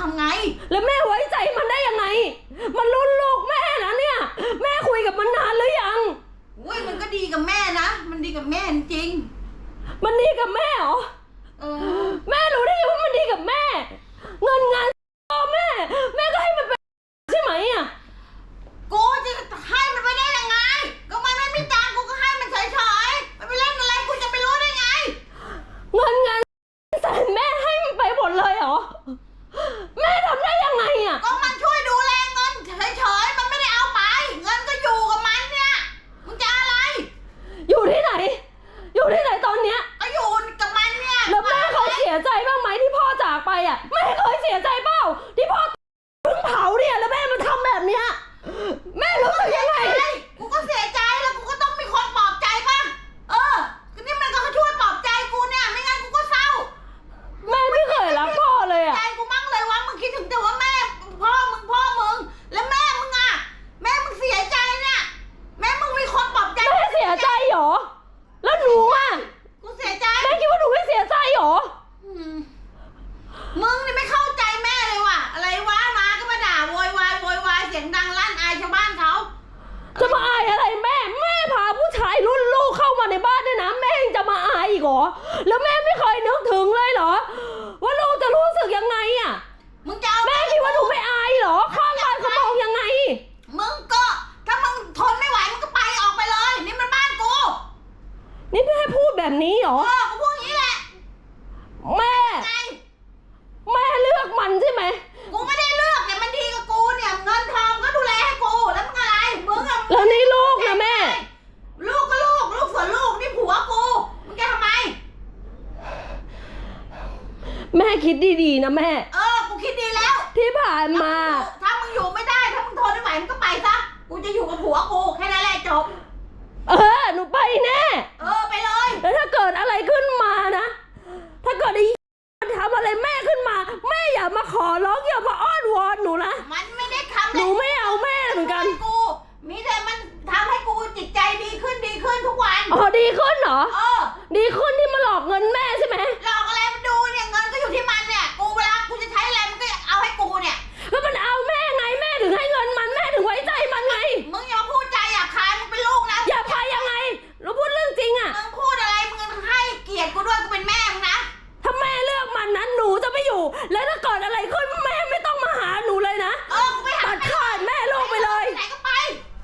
ทำไง แล้วแม่ไว้ใจมันได้ยังไง มันรุนลูกแม่นะเนี่ย แม่คุยกับมันนานหรือยัง อุ้ยมันก็ดีกับแม่นะ มันดีกับแม่จริงมันดีกับแม่เหรอเออ แม่รู้ได้ยังว่ามันดีกับแม่ เงินงานพ่อแม่ แม่ก็ให้มันไปใช่ไหมอะ ก ใจบ้างไหมที่พ่อจากไปอะแม่เคยเสียใจเปล่าที่พ่อเพิ่งเผาเนี่ยแล้วแม่มาทำแบบเนี้ยแม่รู้สึกยังไงใช่กูก็เสียใจแล้วกูก็ต้องมีคนปลอบใจป่ะ เออก็นี่มันก็ช่วยปลอบใจกูเนี่ย ไม่งั้นกูก็เศร้า แม่ไม่เคยรักพ่อเลยอะ ใจกูมั่งเลยว่ามึงคิดถึงแต่ว่าแม่พ่อมึงพ่อมึง แล้วแม่มึงอะ แม่มึงเสียใจเนี่ยแม่มึงมีคนปลอบใจ แม่เสียใจเหรอ แล้วหนูอะ กูเสียใจ แม่คิดว่าหนูไม่เสียใจเหรอ อืม มึงนี่ไม่เข้าใจแม่เลยว่ะ อะไรวะมาก็มาด่าโวยวายโวยวายเสียงดังลั่นอายชาวบ้านเขาจะมาอายอะไรแม่ แม่พาผู้ชายรุ่นลูกเข้ามาในบ้านด้วยนะแม่ยังจะมาอายอีกเหรอ แล้วแม่ไม่เคยนึกถึงเลยเหรอ ว่าลูกจะรู้สึกยังไงอะ มึงจะเอาแม่คิดว่าหนูไม่อายเหรอข้างบ้านเขามองยังไง มึงก็ถ้ามึงทนไม่ไหวมึงก็ไปออกไปเลย นี่มันบ้านกู นี่แม่พูดแบบนี้เหรอ เออกูพูดอย่างนี้แหละ แม่ ไง แม่เลือกมันใช่ไหม กูไม่ได้เลือกแต่มันดีกับกูเนี่ย เงินทองก็ดูแลให้กู แล้วมึงอะไร มึงอะแล้วนี่ลูกนะแม่ ลูกก็ลูก ลูกส่วนลูกนี่ผัวกูมึงจะทำไม แม่คิดดีๆนะแม่ เออ กูคิดดีแล้วที่ผ่านมา ถ้ามึงอยู่ไม่ได้ ถ้ามึงทนไม่ไหวมึงก็ไปซะ กูจะอยู่กับผัวกูแค่นั้นแหละจบ เออ หนูไปแน่ เออไปเลย แล้วถ้าเกิดอะไรขึ้นมานะ ถ้าเกิดไอ้มันทำอะไรแม่ขึ้นมา แม่อย่ามาขอร้อง ถ้าเกิดอะไรคุณ